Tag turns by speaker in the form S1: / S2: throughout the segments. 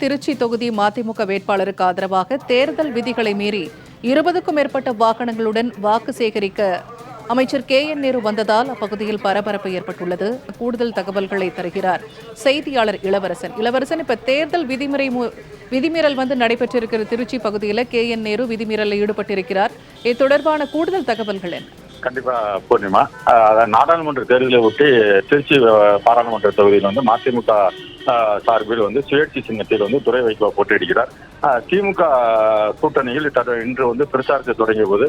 S1: திருச்சி தொகுதி மதிமுக வேட்பாளருக்கு ஆதரவாக தேர்தல் விதிகளை மீறி இருபதுக்கும் மேற்பட்ட வாகனங்களுடன் வாக்கு சேகரிக்க அமைச்சர் கே என் நேரு வந்ததால் அப்பகுதியில் பரபரப்பு ஏற்பட்டுள்ளது. கூடுதல் தகவல்களை தருகிறார் செய்தியாளர் இளவரசன். இளவரசன் இப்ப தேர்தல் விதிமுறை விதிமீறல் வந்து நடைபெற்றிருக்கிற திருச்சி பகுதியில் கே என் நேரு விதிமீறலில் ஈடுபட்டிருக்கிறார். இது தொடர்பான கூடுதல் தகவல்கள் என்ன?
S2: கண்டிப்பா பூர்ணிமா. நாடாளுமன்ற தேர்தலை ஒட்டி திருச்சி பாராளுமன்ற தொகுதியில் வந்து மதிமுக சார்பில் வந்து சுயேட்சை சின்னத்தில் வந்து துறை வைகோ போட்டியிடுகிறார். திமுக கூட்டணியில் இன்று வந்து பிரச்சாரத்தை தொடங்கிய போது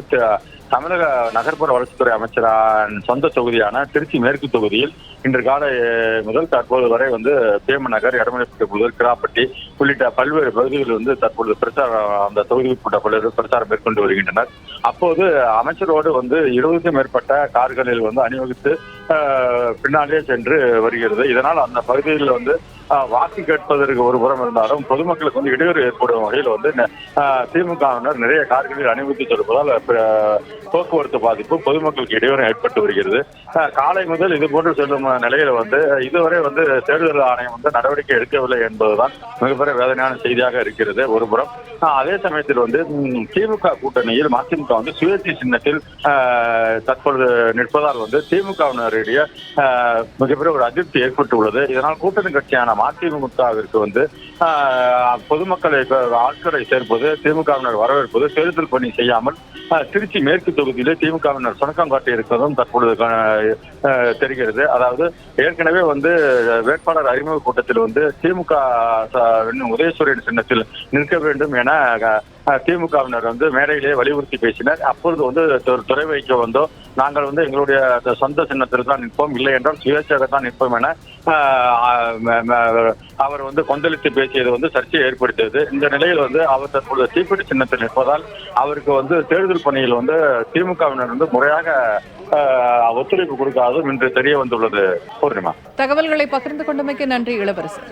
S2: தமிழக நகர்ப்புற வளர்ச்சித்துறை அமைச்சரான் சொந்த தொகுதியான திருச்சி மேற்கு தொகுதியில் இன்று காலை முதல் தற்போது வரை வந்து பேம நகர் எடமலைப்பட்டு முதல் கிராப்பட்டி உள்ளிட்ட பல்வேறு பகுதிகளில் வந்து தற்பொழுது பிரச்சாரம் அந்த தொகுதிக்குட்பட்ட பலர் பிரச்சாரம் மேற்கொண்டு வருகின்றனர். அப்போது அமைச்சரோடு வந்து இருபதுக்கும் மேற்பட்ட கார்களில் வந்து அணிவகுத்து பின்னாலே சென்று வருகிறது. இதனால் அந்த பகுதியில் வந்து வாக்கு கேட்பதற்கு ஒரு புறம் இருந்தாலும் பொதுமக்களுக்கு வந்து இடையூறு ஏற்படும் வகையில் வந்து அஹ், திமுகவினர் நிறைய கார்களில் அணிவகுத்து செல்வதால் போக்குவரத்து பாதிப்பு பொதுமக்களுக்கு இடையூறு ஏற்பட்டு வருகிறது. காலை முதல் இது போன்று செல்லும் நிலையில வந்து இதுவரை வந்து தேர்தல் ஆணையம் வந்து நடவடிக்கை எடுக்கவில்லை என்பதுதான் மிகப்பெரிய வேதனையான செய்தியாக இருக்கிறது. ஒரு புறம் அதே சமயத்தில் வந்து திமுக கூட்டணியில் மதிமுக வந்து சுயேட்சை சின்னத்தில் தற்பொழுது நிற்பதால் வந்து திமுகவினரிடையே மிகப்பெரிய ஒரு அதிருப்தி ஏற்பட்டுள்ளது. இதனால் கூட்டணி கட்சியான மதிமுகவிற்கு வந்து பொதுமக்களை ஆட்களை சேர்ப்பது திமுகவினர் வரவேற்பது தேர்தல் பணி செய்யாமல் திருச்சி மேற்கு தொகுதியிலே திமுகவினர் சுணக்கம் காட்டி இருக்கிறதும் தற்பொழுது தெரிகிறது. அதாவது ஏற்கனவே வந்து வேட்பாளர் அறிமுக கூட்டத்தில் வந்து திமுக உதயசூரியன் சின்னத்தில் நிற்க வேண்டும் என திமுகவினர் வந்து மேடையிலே வலியுறுத்தி பேசினர். அப்பொழுது வந்து துறை வைக்க வந்தோம் நாங்கள் வந்து எங்களுடைய சொந்த சின்னத்தில் தான் நிற்போம். இல்லை என்றால் சுயேட்சையாக தான் நிற்போம் என அவர் வந்து கொந்தளித்து பேசியது வந்து சர்ச்சையை ஏற்படுத்தியது. இந்த நிலையில் வந்து அவர் தற்பொழுது தீப்பிடி சின்னத்தில் நிற்பதால் அவருக்கு வந்து தேர்தல் பணியில் வந்து திமுகவினர் வந்து முறையாக ஒத்துழைப்பு கொடுக்காதும் இன்று தெரிய வந்துள்ளது. பூர்ணிமா
S1: தகவல்களை பகிர்ந்து கொண்டமைக்கு நன்றி இளவரசன்